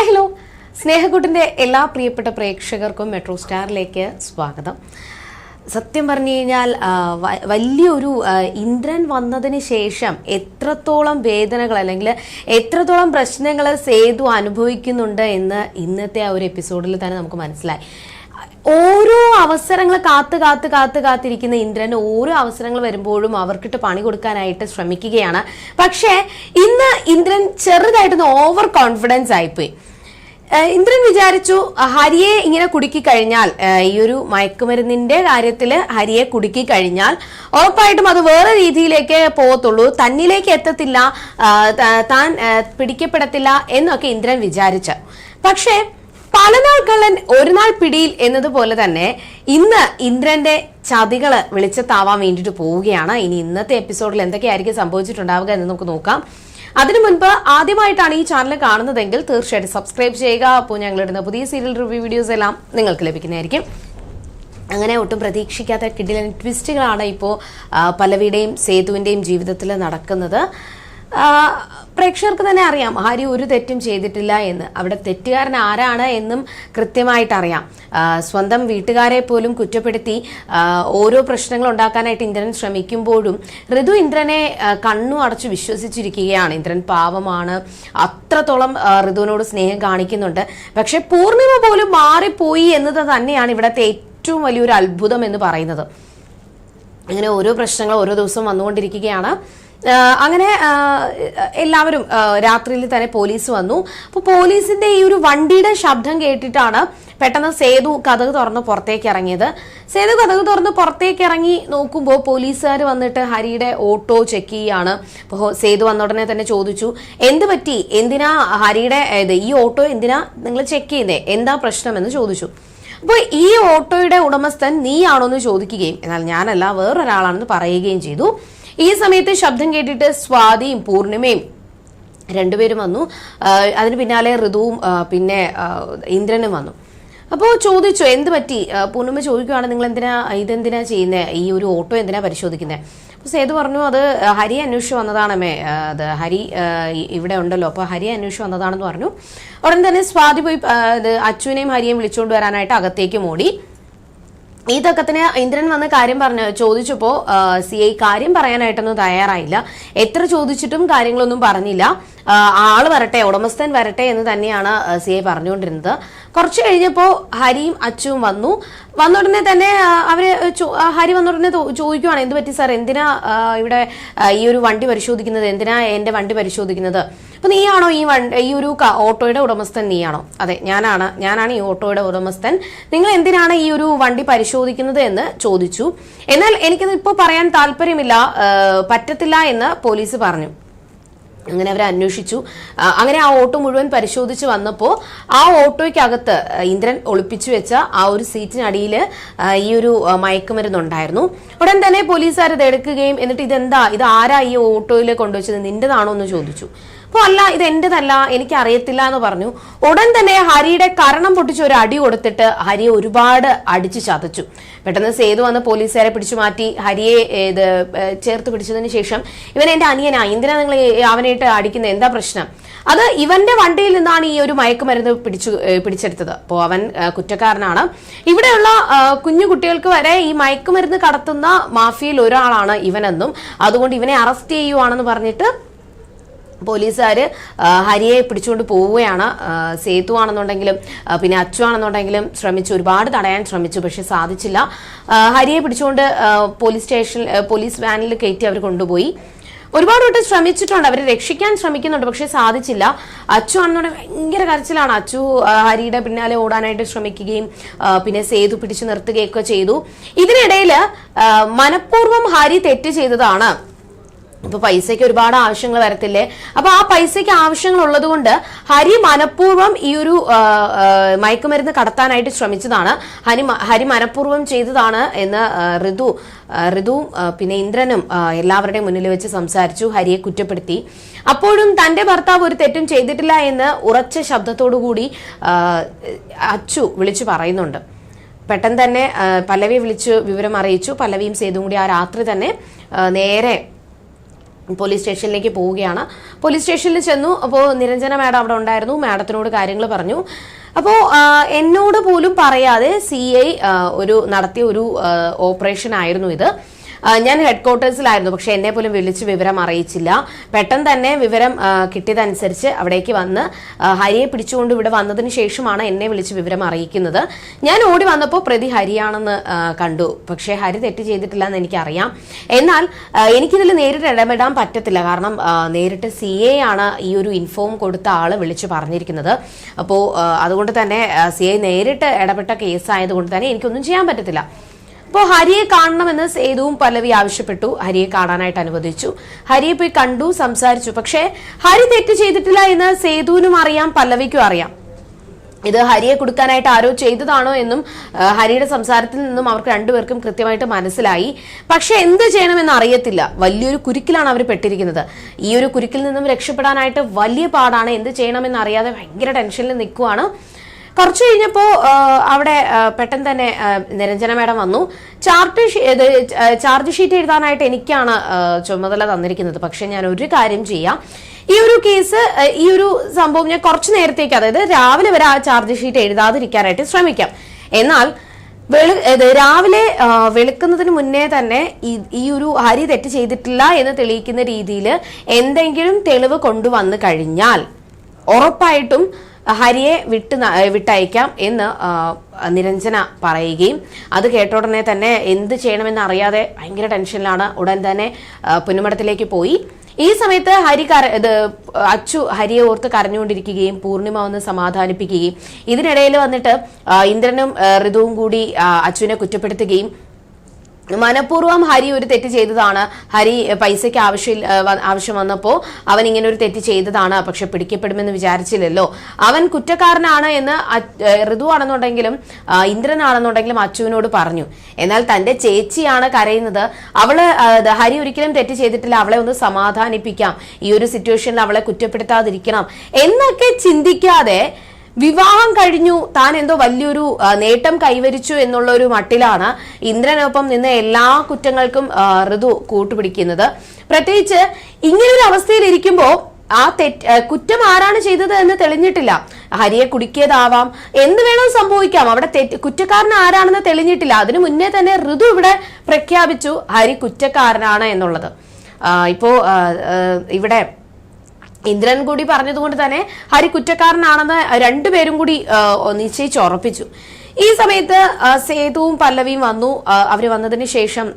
Hi hello. സ്നേഹക്കൂട്ടിന്റെ എല്ലാ പ്രിയപ്പെട്ട പ്രേക്ഷകർക്കും മെട്രോ സ്റ്റാറിലേക്ക് സ്വാഗതം. സത്യം പറഞ്ഞു കഴിഞ്ഞാൽ വലിയൊരു ഇന്ദ്രൻ വന്നതിന് ശേഷം എത്രത്തോളം വേദനകൾ അല്ലെങ്കിൽ എത്രത്തോളം പ്രശ്നങ്ങൾ സേതു അനുഭവിക്കുന്നുണ്ട് എന്ന് ഇന്നത്തെ ആ ഒരു എപ്പിസോഡിൽ തന്നെ നമുക്ക് മനസ്സിലായി. ഓരോ അവസരങ്ങൾ കാത്ത് കാത്ത് കാത്ത് കാത്തിരിക്കുന്ന ഇന്ദ്രൻ ഓരോ അവസരങ്ങൾ വരുമ്പോഴും അവർക്കിട്ട് പണി കൊടുക്കാനായിട്ട് ശ്രമിക്കുകയാണ്. പക്ഷേ ഇന്ന് ഇന്ദ്രൻ ചെറുതായിട്ടൊന്ന് ഓവർ കോൺഫിഡൻസ് ആയിപ്പോയി. ഇന്ദ്രൻ വിചാരിച്ചു ഹരിയെ ഇങ്ങനെ കുടുക്കി കഴിഞ്ഞാൽ ഈ ഒരു മയക്കുമരുന്നിന്റെ കാര്യത്തിൽ ഹരിയെ കുടുക്കി കഴിഞ്ഞാൽ ഉറപ്പായിട്ടും അത് വേറെ രീതിയിലേക്ക് പോകത്തുള്ളൂ. തന്നിലേക്ക് എത്തത്തില്ല താൻ പിടിക്കപ്പെടത്തില്ല എന്നൊക്കെ ഇന്ദ്രൻ വിചാരിച്ചു. പക്ഷേ പല നാൾക്കള്ളൻ കള്ളൻ ഒരു നാൾ പിടിയിൽ എന്നതുപോലെ തന്നെ ഇന്ന് ഇന്ദ്രന്റെ ചതികൾ വെളിച്ചത്താവാൻ വേണ്ടിയിട്ട് പോവുകയാണ്. ഇനി ഇന്നത്തെ എപ്പിസോഡിൽ എന്തൊക്കെയായിരിക്കും സംഭവിച്ചിട്ടുണ്ടാവുക എന്ന് നമുക്ക് നോക്കാം. അതിനു മുൻപ് ആദ്യമായിട്ടാണ് ഈ ചാനൽ കാണുന്നതെങ്കിൽ തീർച്ചയായിട്ടും സബ്സ്ക്രൈബ് ചെയ്യുക. അപ്പോൾ ഞങ്ങൾ ഇടുന്ന പുതിയ സീരിയൽ റിവ്യൂ വീഡിയോസ് എല്ലാം നിങ്ങൾക്ക് ലഭിക്കുന്നതായിരിക്കും. അങ്ങനെ ഒട്ടും പ്രതീക്ഷിക്കാത്ത കിഡിലൻ ട്വിസ്റ്റുകളാണ് ഇപ്പോൾ പലവിയുടെയും സേതുവിന്റെയും ജീവിതത്തിൽ നടക്കുന്നത്. പ്രേക്ഷകർക്ക് തന്നെ അറിയാം. ഹരി ഒരു തെറ്റും ചെയ്തിട്ടില്ല എന്ന്. അവിടെ തെറ്റുകാരൻ ആരാണ് എന്നും കൃത്യമായിട്ട് അറിയാം. സ്വന്തം വീട്ടുകാരെ പോലും കുറ്റപ്പെടുത്തി ഓരോ പ്രശ്നങ്ങൾ ഉണ്ടാക്കാനായിട്ട് ഇന്ദ്രൻ ശ്രമിക്കുമ്പോഴും ഋതു ഇന്ദ്രനെ കണ്ണു അടച്ചു വിശ്വസിച്ചിരിക്കുകയാണ്. ഇന്ദ്രൻ പാവമാണ്. അത്രത്തോളം ഋതുവിനോട് സ്നേഹം കാണിക്കുന്നുണ്ട്. പക്ഷെ പൂർണിമ പോലും മാറിപ്പോയി എന്നത് തന്നെയാണ് ഇവിടുത്തെ ഏറ്റവും വലിയൊരു അത്ഭുതം എന്ന് പറയുന്നത്. അങ്ങനെ ഓരോ പ്രശ്നങ്ങൾ ഓരോ ദിവസം വന്നുകൊണ്ടിരിക്കുകയാണ്. അങ്ങനെ എല്ലാവരും രാത്രിയിൽ തന്നെ പോലീസ് വന്നു. അപ്പോൾ പോലീസിന്റെ ഈ ഒരു വണ്ടിയുടെ ശബ്ദം കേട്ടിട്ടാണ് പെട്ടെന്ന് സേതു കഥക് തുറന്ന് പുറത്തേക്ക് ഇറങ്ങിയത്. സേതു കഥക് തുറന്ന് പുറത്തേക്ക് ഇറങ്ങി നോക്കുമ്പോൾ പോലീസുകാർ വന്നിട്ട് ഹരിയുടെ ഓട്ടോ ചെക്ക് ചെയ്യാണ്. അപ്പോൾ സേതു വന്ന ഉടനെ തന്നെ ചോദിച്ചു എന്ത് പറ്റി? എന്തിനാ ഹരിയുടെ ഈ ഓട്ടോ എന്തിനാ നിങ്ങൾ ചെക്ക് ചെയ്യുന്നേ? എന്താ പ്രശ്നം? എന്ന് ചോദിച്ചു. അപ്പോൾ ഈ ഓട്ടോയുടെ ഉടമസ്ഥൻ നീയാണോ എന്ന് ചോദിക്കുകയും എന്നാൽ ഞാനല്ല വേറൊരാളാണെന്ന് പറയുകയും ചെയ്തു. ഈ സമയത്ത് ശബ്ദം കേട്ടിട്ട് സ്വാതിയും പൂർണിമയും രണ്ടുപേരും വന്നു. അതിന് പിന്നാലെ ഋതുവും പിന്നെ ഇന്ദ്രനും വന്നു. അപ്പോൾ ചോദിച്ചു എന്ത് പറ്റി? പൂർണിമ ചോദിക്കുവാണ് നിങ്ങൾ എന്തിനാ ഇതെന്തിനാ ചെയ്യുന്നത് ഈ ഒരു ഓട്ടോ എന്തിനാ പരിശോധിക്കുന്നത് അപ്പോൾ സേതു പറഞ്ഞു അത് ഹരി അന്വേഷിച്ച് വന്നതാണമേ അത് ഹരി ഇവിടെ ഉണ്ടല്ലോ. അപ്പോൾ ഹരി അന്വേഷിച്ച് വന്നതാണെന്ന് പറഞ്ഞു. ഉടൻ തന്നെ സ്വാതി പോയി അച്ഛനെയും ഹരിയെയും വിളിച്ചുകൊണ്ട് വരാനായിട്ട് അകത്തേക്ക് മൂടി. ഇതൊക്കെ തന്നെ ഇന്ദ്രൻ വന്ന കാര്യം പറഞ്ഞ ചോദിച്ചപ്പോൾ സി ഐ കാര്യം പറയാനായിട്ടൊന്നും തയ്യാറായില്ല. എത്ര ചോദിച്ചിട്ടും കാര്യങ്ങളൊന്നും പറഞ്ഞില്ല. ആൾ വരട്ടെ ഉടമസ്ഥൻ വരട്ടെ എന്ന് തന്നെയാണ് സി എ പറഞ്ഞുകൊണ്ടിരുന്നത്. കുറച്ച് കഴിഞ്ഞപ്പോൾ ഹരിയും അച്ചുവും വന്നു. വന്ന ഉടനെ തന്നെ അവർ ഹരി വന്ന ഉടനെ ചോദിക്കുവാണ് എന്ത് പറ്റി സാർ എന്തിനാ ഇവിടെ ഈ ഒരു വണ്ടി പരിശോധിക്കുന്നത്? എന്തിനാ എന്റെ വണ്ടി പരിശോധിക്കുന്നത്? അപ്പൊ നീയാണോ ഈ വണ്ടി ഈ ഒരു ഓട്ടോയുടെ ഉടമസ്ഥൻ? നീയാണോ? അതെ ഞാനാണ് ഞാനാണ് ഈ ഓട്ടോയുടെ ഉടമസ്ഥൻ. നിങ്ങൾ എന്തിനാണ് ഈ ഒരു വണ്ടി പരിശോധിക്കുന്നത്? എന്ന് ചോദിച്ചു. എന്നാൽ എനിക്കത് ഇപ്പോൾ പറയാൻ താല്പര്യമില്ല പറ്റത്തില്ല എന്ന് പോലീസ് പറഞ്ഞു. അങ്ങനെ അവർ അന്വേഷിച്ചു. അങ്ങനെ ആ ഓട്ടോ മുഴുവൻ പരിശോധിച്ച് വന്നപ്പോൾ ആ ഓട്ടോയ്ക്കകത്ത് ഇന്ദ്രൻ ഒളിപ്പിച്ചു വെച്ച ആ ഒരു സീറ്റിനടിയിൽ ഈ ഒരു മയക്കുമരുന്നുണ്ടായിരുന്നു. ഉടൻ തന്നെ പോലീസുകാർ എടുക്കുകയും എന്നിട്ട് ഇതെന്താ ഇത് ആരാ ഈ ഓട്ടോയിൽ കൊണ്ടുവച്ചത്? നിന്റേതാണോ എന്ന് ചോദിച്ചു. അപ്പോൾ അല്ല ഇത് എന്റേതല്ല എനിക്ക് അറിയത്തില്ല എന്ന് പറഞ്ഞു. ഉടൻ തന്നെ ഹരിയുടെ കരണം പൊട്ടിച്ച് ഒരു അടി കൊടുത്തിട്ട് ഹരിയെ ഒരുപാട് അടിച്ച് ചതച്ചു. പെട്ടെന്ന് സേതു വന്ന് പോലീസുകാരെ പിടിച്ചു മാറ്റി ഹരിയെ ഇത് ചേർത്ത് പിടിച്ചതിന് ശേഷം ഇവൻ എന്റെ അനിയനാ എന്തിനാ നിങ്ങൾ അവനായിട്ട് അടിക്കുന്ന? എന്താ പ്രശ്നം? അത് ഇവന്റെ വണ്ടിയിൽ നിന്നാണ് ഈ ഒരു മയക്കുമരുന്ന് പിടിച്ചു പിടിച്ചെടുത്തത്. അപ്പോൾ അവൻ കുറ്റക്കാരനാണ്. ഇവിടെയുള്ള കുഞ്ഞു കുട്ടികൾക്ക് വരെ ഈ മയക്കുമരുന്ന് കടത്തുന്ന മാഫിയയിൽ ഒരാളാണ് ഇവനെന്നും അതുകൊണ്ട് ഇവനെ അറസ്റ്റ് ചെയ്യുവാണെന്ന് പറഞ്ഞിട്ട് പോലീസുകാർ ഹരിയെ പിടിച്ചുകൊണ്ട് പോവുകയാണ്. സേതു ആണെന്നുണ്ടെങ്കിലും പിന്നെ അച്ചു ആണെന്നുണ്ടെങ്കിലും ശ്രമിച്ചു. ഒരുപാട് തടയാൻ ശ്രമിച്ചു പക്ഷെ സാധിച്ചില്ല. ഹരിയെ പിടിച്ചുകൊണ്ട് പോലീസ് സ്റ്റേഷൻ പോലീസ് വാനിൽ കയറ്റി അവർ കൊണ്ടുപോയി. ഒരുപാട് വട്ടം ശ്രമിച്ചിട്ടുണ്ട്. അവരെ രക്ഷിക്കാൻ ശ്രമിക്കുന്നുണ്ട് പക്ഷെ സാധിച്ചില്ല. അച്ചു ആണെന്നുണ്ടെങ്കിൽ ഭയങ്കര കരച്ചിലാണ്. അച്ചു ഹരിയുടെ പിന്നാലെ ഓടാനായിട്ട് ശ്രമിക്കുകയും പിന്നെ സേതു പിടിച്ചു നിർത്തുകയൊക്കെ ചെയ്തു. ഇതിനിടയിൽ മനഃപൂർവം ഹരി തെറ്റ് ചെയ്തതാണ്. ഇപ്പൊ പൈസയ്ക്ക് ഒരുപാട് ആവശ്യങ്ങൾ വരത്തില്ലേ? അപ്പൊ ആ പൈസയ്ക്ക് ആവശ്യങ്ങൾ ഉള്ളത് കൊണ്ട് ഹരി മനഃപൂർവം ഈ ഒരു മയക്കുമരുന്ന് കടത്താനായിട്ട് ശ്രമിച്ചതാണ്. ഹരി ഹരി മനഃപൂർവം ചെയ്തതാണ് എന്ന് ഋതു ഋതു ഋതുവും പിന്നെ ഇന്ദ്രനും എല്ലാവരുടെയും മുന്നിൽ വെച്ച് സംസാരിച്ചു ഹരിയെ കുറ്റപ്പെടുത്തി. അപ്പോഴും തന്റെ ഭർത്താവ് ഒരു തെറ്റും ചെയ്തിട്ടില്ല എന്ന് ഉറച്ച ശബ്ദത്തോടുകൂടി കൂടി അച്ചു വിളിച്ചു പറയുന്നുണ്ട്. പെട്ടെന്ന് തന്നെ പലവി വിളിച്ച് വിവരം അറിയിച്ചു. പല്ലവിയും ചെയ്തും കൂടി ആ രാത്രി തന്നെ നേരെ പോലീസ് സ്റ്റേഷനിലേക്ക് പോവുകയാണ്. പോലീസ് സ്റ്റേഷനിൽ ചെന്നു. അപ്പോൾ നിരഞ്ജന മാഡം അവിടെ ഉണ്ടായിരുന്നു. മാഡത്തിനോട് കാര്യങ്ങൾ പറഞ്ഞു. അപ്പോൾ എന്നോട് പോലും പറയാതെ സി ഒരു നടത്തിയ ഒരു ഓപ്പറേഷൻ ആയിരുന്നു ഇത്. ഞാൻ ഹെഡ് ക്വാർട്ടേഴ്സിലായിരുന്നു പക്ഷെ എന്നെ പോലും വിളിച്ച് വിവരം അറിയിച്ചില്ല. പെട്ടെന്ന് തന്നെ വിവരം കിട്ടിയതനുസരിച്ച് അവിടേക്ക് വന്ന് ഹരിയെ പിടിച്ചുകൊണ്ട് ഇവിടെ വന്നതിന് ശേഷമാണ് എന്നെ വിളിച്ച് വിവരം അറിയിക്കുന്നത്. ഞാൻ ഓടി വന്നപ്പോൾ പ്രതി ഹരിയാണെന്ന് കണ്ടു. പക്ഷേ ഹരി തെറ്റ് ചെയ്തിട്ടില്ല എന്ന് എനിക്കറിയാം. എന്നാൽ എനിക്കിതിൽ നേരിട്ട് ഇടപെടാൻ പറ്റത്തില്ല. കാരണം നേരിട്ട് സി എ ആണ് ഈ ഒരു ഇൻഫോം കൊടുത്ത ആൾ വിളിച്ച് പറഞ്ഞിരിക്കുന്നത്. അപ്പോൾ അതുകൊണ്ട് തന്നെ സി ഐ നേരിട്ട് ഇടപെട്ട കേസ് ആയതുകൊണ്ട് തന്നെ എനിക്കൊന്നും ചെയ്യാൻ പറ്റത്തില്ല. അപ്പോൾ ഹരിയെ കാണണമെന്ന് സേതുവും പല്ലവി ആവശ്യപ്പെട്ടു. ഹരിയെ കാണാനായിട്ട് അനുവദിച്ചു. ഹരിയെ പോയി കണ്ടു സംസാരിച്ചു. പക്ഷേ ഹരി തെറ്റ് ചെയ്തിട്ടില്ല എന്ന് സേതുവിനും അറിയാം പല്ലവിക്കും അറിയാം. ഇത് ഹരിയെ കൊടുക്കാനായിട്ട് ആരോ ചെയ്തതാണോ എന്നും ഹരിയുടെ സംസാരത്തിൽ നിന്നും അവർക്ക് രണ്ടുപേർക്കും കൃത്യമായിട്ട് മനസ്സിലായി. പക്ഷെ എന്ത് ചെയ്യണമെന്ന് അറിയത്തില്ല. വലിയൊരു കുരുക്കിലാണ് അവർ പെട്ടിരിക്കുന്നത്. ഈ ഒരു കുരുക്കിൽ നിന്നും രക്ഷപ്പെടാനായിട്ട് വലിയ പാടാണ്. എന്ത് ചെയ്യണമെന്ന് അറിയാതെ ഭയങ്കര ടെൻഷനിൽ നിൽക്കുവാണ്. കുറച്ച് കഴിഞ്ഞപ്പോൾ അവിടെ പെട്ടെന്ന് തന്നെ നിരഞ്ജന മേഡം വന്നു. ചാർട്ട് ചാർജ് ഷീറ്റ് എഴുതാനായിട്ട് എനിക്കാണ് ചുമതല തന്നിരിക്കുന്നത്. പക്ഷെ ഞാൻ ഒരു കാര്യം ചെയ്യാം. ഈ ഒരു കേസ് ഈ ഒരു സംഭവം ഞാൻ കുറച്ച് നേരത്തേക്ക് അതായത് രാവിലെ വരെ ആ ചാർജ് ഷീറ്റ് എഴുതാതിരിക്കാനായിട്ട് ശ്രമിക്കാം. എന്നാൽ രാവിലെ വെളുക്കുന്നതിന് മുന്നേ തന്നെ ഈ ഒരു ഹരി തെറ്റ് ചെയ്തിട്ടില്ല എന്ന് തെളിയിക്കുന്ന രീതിയിൽ എന്തെങ്കിലും തെളിവ് കൊണ്ടുവന്നു കഴിഞ്ഞാൽ ഉറപ്പായിട്ടും ഹരിയെ വിട്ട് വിട്ടയക്കാം എന്ന് നിരഞ്ജന പറയുകയും അത് കേട്ട ഉടനെ തന്നെ എന്ത് ചെയ്യണമെന്ന് അറിയാതെ ഭയങ്കര ടെൻഷനിലാണ്. ഉടൻ തന്നെ പുന്നുമടത്തിലേക്ക് പോയി. ഈ സമയത്ത് ഹരി കര ഇത് അച്ചു ഹരിയെ ഓർത്ത് കരഞ്ഞുകൊണ്ടിരിക്കുകയും പൂർണിമ വന്ന് സമാധാനിപ്പിക്കുകയും ഇതിനിടയിൽ വന്നിട്ട് ഇന്ദ്രനും ഋതുവും കൂടി അച്ചുവിനെ കുറ്റപ്പെടുത്തുകയും മനഃപൂർവം ഹരി ഒരു തെറ്റ് ചെയ്തതാണ്. ഹരി പൈസയ്ക്ക് ആവശ്യം ആവശ്യം വന്നപ്പോൾ അവൻ ഇങ്ങനെ ഒരു തെറ്റ് ചെയ്തതാണ്. പക്ഷെ പിടിക്കപ്പെടുമെന്ന് വിചാരിച്ചില്ലല്ലോ. അവൻ കുറ്റക്കാരനാണ് എന്ന് ഋതു ആണെന്നുണ്ടെങ്കിലും ഇന്ദ്രനാണെന്നുണ്ടെങ്കിലും അച്ചുവിനോട് പറഞ്ഞു. എന്നാൽ തന്റെ ചേച്ചിയാണ് കരയുന്നത്. അവൾ ഹരി ഒരിക്കലും തെറ്റ് ചെയ്തിട്ടില്ല. അവളെ ഒന്ന് സമാധാനിപ്പിക്കാം. ഈ ഒരു സിറ്റുവേഷനിൽ അവളെ കുറ്റപ്പെടുത്താതിരിക്കണം. എന്നൊക്കെ ചിന്തിക്കാതെ വിവാഹം കഴിഞ്ഞു. താൻ എന്തോ വലിയൊരു നേട്ടം കൈവരിച്ചു എന്നുള്ള ഒരു മട്ടിലാണ് ഇന്ദ്രനൊപ്പം നിന്ന് എല്ലാ കുറ്റങ്ങൾക്കും ഋതു കൂട്ടുപിടിക്കുന്നത്. പ്രത്യേകിച്ച് ഇങ്ങനൊരു അവസ്ഥയിൽ ഇരിക്കുമ്പോൾ ആ തെറ്റ് കുറ്റം ആരാണ് ചെയ്തത് എന്ന് തെളിഞ്ഞിട്ടില്ല. ഹരിയെ കുടുക്കിയതാവാം. എന്ത് വേണോ സംഭവിക്കാം? അവിടെ തെറ്റ് കുറ്റക്കാരൻ ആരാണെന്ന് തെളിഞ്ഞിട്ടില്ല. അതിനു മുന്നേ തന്നെ ഋതു ഇവിടെ പ്രഖ്യാപിച്ചു ഹരി കുറ്റക്കാരനാണ് എന്നുള്ളത്. ഇപ്പോ ഇവിടെ ഇന്ദ്രൻ കൂടി പറഞ്ഞതുകൊണ്ട് തന്നെ ഹരി കുറ്റക്കാരനാണെന്ന് രണ്ടുപേരും കൂടി നിശ്ചയിച്ച് ഉറപ്പിച്ചു ഈ സമയത്ത് സേതുവും പല്ലവിയും വന്നു. അവർ വന്നതിന് ശേഷം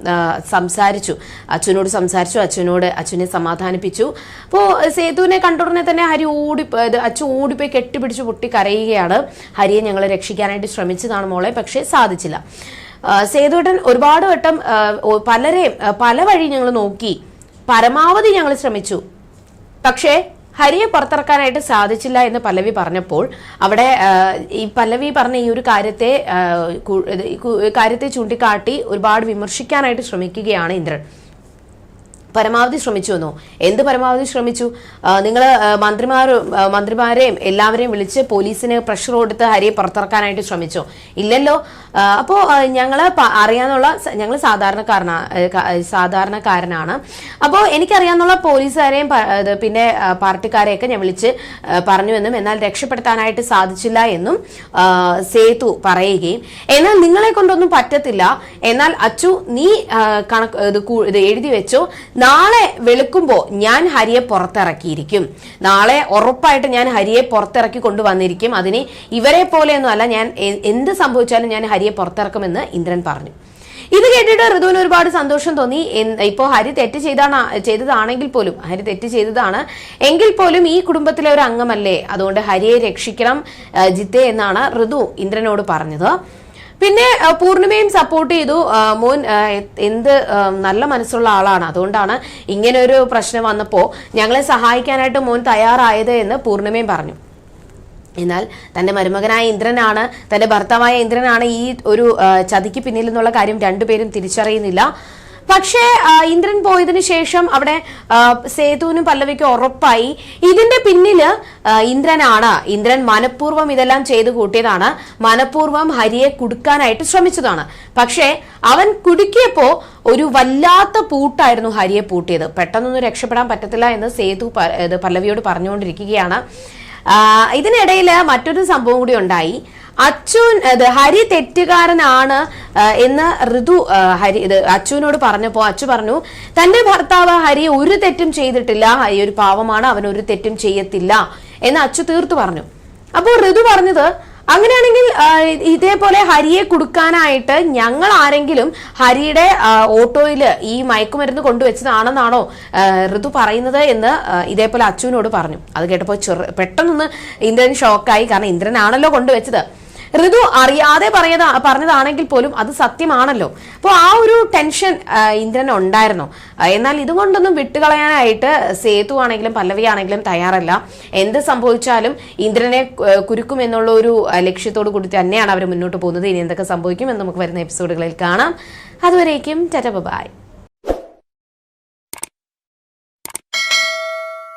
സംസാരിച്ചു. അച്ഛനോട് സംസാരിച്ചു. അച്ഛനോട് അച്ഛനെ സമാധാനിപ്പിച്ചു. അപ്പോൾ സേതുവിനെ കണ്ടുടനെ തന്നെ ഹരി ഓടി അച്ഛൻ ഓടിപ്പോയി കെട്ടിപ്പിടിച്ച് പൊട്ടി കരയുകയാണ്. ഹരിയെ ഞങ്ങൾ രക്ഷിക്കാനായിട്ട് ശ്രമിച്ചതാണ് മോളെ പക്ഷേ സാധിച്ചില്ല. സേതുവേട്ടൻ ഒരുപാട് വട്ടം പലരെയും പല വഴി ഞങ്ങൾ നോക്കി. പരമാവധി ഞങ്ങൾ ശ്രമിച്ചു. പക്ഷേ ഹരിയെ പുറത്തിറക്കാനായിട്ട് സാധിച്ചില്ല എന്ന് പല്ലവി പറഞ്ഞപ്പോൾ അവിടെ ഈ പല്ലവി പറഞ്ഞ ഈ ഒരു കാര്യത്തെ കാര്യത്തെ ചൂണ്ടിക്കാട്ടി ഒരുപാട് വിമർശിക്കാനായിട്ട് ശ്രമിക്കുകയാണ് ഇന്ദ്രൻ. പരമാവധി ശ്രമിച്ചു എന്നോ? എന്ത് പരമാവധി ശ്രമിച്ചു? നിങ്ങൾ മന്ത്രിമാർ മന്ത്രിമാരെയും എല്ലാവരെയും വിളിച്ച് പോലീസിന് പ്രഷർ കൊടുത്ത് ഹരിയെ പുറത്തിറക്കാനായിട്ട് ശ്രമിച്ചോ? ഇല്ലല്ലോ. അപ്പോൾ ഞങ്ങൾ അറിയാന്നുള്ള ഞങ്ങൾ സാധാരണക്കാരനാ സാധാരണക്കാരനാണ്. അപ്പോൾ എനിക്കറിയാന്നുള്ള പോലീസുകാരെയും പിന്നെ പാർട്ടിക്കാരെയൊക്കെ ഞാൻ വിളിച്ച് പറഞ്ഞു പറഞ്ഞുവെന്നും എന്നാൽ രക്ഷപ്പെടുത്താനായിട്ട് സാധിച്ചില്ല എന്നും സേതു പറയുകയും എന്നാൽ നിങ്ങളെ കൊണ്ടൊന്നും പറ്റത്തില്ല. എന്നാൽ അച്ചു നീ കണക്ക് ഇത് എഴുതി വെച്ചോ. നാളെ വെളുക്കുമ്പോൾ ഞാൻ ഹരിയെ പുറത്തിറക്കിയിരിക്കും. നാളെ ഉറപ്പായിട്ട് ഞാൻ ഹരിയെ പുറത്തിറക്കി കൊണ്ടുവന്നിരിക്കും. അതിന് ഇവരെ പോലെയൊന്നും അല്ല ഞാൻ എന്ത് സംഭവിച്ചാലും ഞാൻ ഹരിയെ പുറത്തിറക്കുമെന്ന് ഇന്ദ്രൻ പറഞ്ഞു. ഇത് കേട്ടിട്ട് ഋതുവിന് ഒരുപാട് സന്തോഷം തോന്നി. ഇപ്പോൾ ഇപ്പോ ഹരി തെറ്റ് ചെയ്താണ് ചെയ്തതാണെങ്കിൽ പോലും ഹരി തെറ്റ് ചെയ്തതാണ് എങ്കിൽ പോലും ഈ കുടുംബത്തിലെ ഒരു അംഗമല്ലേ? അതുകൊണ്ട് ഹരിയെ രക്ഷിക്കണം ജിത്തെ എന്നാണ് ഋതു ഇന്ദ്രനോട് പറഞ്ഞത്. പിന്നെ പൂർണിമയും സപ്പോർട്ട് ചെയ്തു. മോൻ എന്ത് നല്ല മനസ്സുള്ള ആളാണ്. അതുകൊണ്ടാണ് ഇങ്ങനെ ഒരു പ്രശ്നം വന്നപ്പോൾ ഞങ്ങളെ സഹായിക്കാനായിട്ട് മോൻ തയ്യാറായത് എന്ന് പൂർണിമയും പറഞ്ഞു. എന്നാൽ തന്റെ മരുമകനായ ഇന്ദ്രനാണ് തന്റെ ഭർത്താവായ ഇന്ദ്രനാണ് ഈ ഒരു ചതിക്ക് പിന്നിൽ എന്നുള്ള കാര്യം രണ്ടുപേരും തിരിച്ചറിയുന്നില്ല. പക്ഷേ ഇന്ദ്രൻ പോയതിനു ശേഷം അവിടെ സേതുവിനും പല്ലവിക്കും ഉറപ്പായി. ഇതിന്റെ പിന്നിൽ ഇന്ദ്രനാണ്. ഇന്ദ്രൻ മനഃപൂർവം ഇതെല്ലാം ചെയ്തു കൂട്ടിയതാണ്. മനഃപൂർവം ഹരിയെ കുടുക്കാനായിട്ട് ശ്രമിച്ചതാണ്. പക്ഷേ അവൻ കുടുക്കിയപ്പോ ഒരു വല്ലാത്ത പൂട്ടായിരുന്നു ഹരിയെ പൂട്ടിയത്. പെട്ടെന്നൊന്നും രക്ഷപ്പെടാൻ പറ്റത്തില്ല എന്ന് സേതു പല്ലവിയോട് പറഞ്ഞുകൊണ്ടിരിക്കുകയാണ്. ഇതിനിടയിൽ മറ്റൊരു സംഭവം കൂടി ഉണ്ടായി. അച്യുൻ അത് ഹരി തെറ്റുകാരനാണ് എന്ന് ഋതു ഹരി ഇത് അച്ചുവിനോട് പറഞ്ഞപ്പോ അച്ചു പറഞ്ഞു തന്റെ ഭർത്താവ് ഹരി ഒരു തെറ്റും ചെയ്തിട്ടില്ല ഹരി ഒരു പാവമാണ് അവൻ ഒരു തെറ്റും ചെയ്യത്തില്ല എന്ന് അച്ചു തീർത്തു പറഞ്ഞു. അപ്പോൾ ഋതു പറഞ്ഞത് അങ്ങനെയാണെങ്കിൽ ഇതേപോലെ ഹരിയെ കൊടുക്കാനായിട്ട് ഞങ്ങൾ ആരെങ്കിലും ഹരിയുടെ ഓട്ടോയിൽ ഈ മയക്കുമരുന്ന് കൊണ്ടുവച്ചതാണെന്നാണോ ഋതു പറയുന്നത് എന്ന് ഇതേപോലെ അച്ചുവിനോട് പറഞ്ഞു. അത് കേട്ടപ്പോൾ ചെറു പെട്ടെന്നൊന്ന് ഇന്ദ്രൻ ഷോക്കായി കാരണം ഇന്ദ്രനാണല്ലോ കൊണ്ടുവച്ചത്. ഋതു അറിയാതെ പറയതാ പറഞ്ഞതാണെങ്കിൽ പോലും അത് സത്യമാണല്ലോ. അപ്പോൾ ആ ഒരു ടെൻഷൻ ഇന്ദ്രൻ ഉണ്ടായിരുന്നു. എന്നാൽ ഇതുകൊണ്ടൊന്നും വിട്ടുകളയാനായിട്ട് സേതു ആണെങ്കിലും പല്ലവി ആണെങ്കിലും തയ്യാറല്ല. എന്ത് സംഭവിച്ചാലും ഇന്ദ്രനെ കുരുക്കും എന്നുള്ള ഒരു ലക്ഷ്യത്തോട് ലക്ഷ്യത്തോടു കൂടി തന്നെയാണ് അവർ മുന്നോട്ട് പോകുന്നത്. ഇനി എന്തൊക്കെ സംഭവിക്കും എന്ന് നമുക്ക് വരുന്ന എപ്പിസോഡുകളിൽ കാണാം. അതുവരേക്കും ടെറ്റ ബൈ.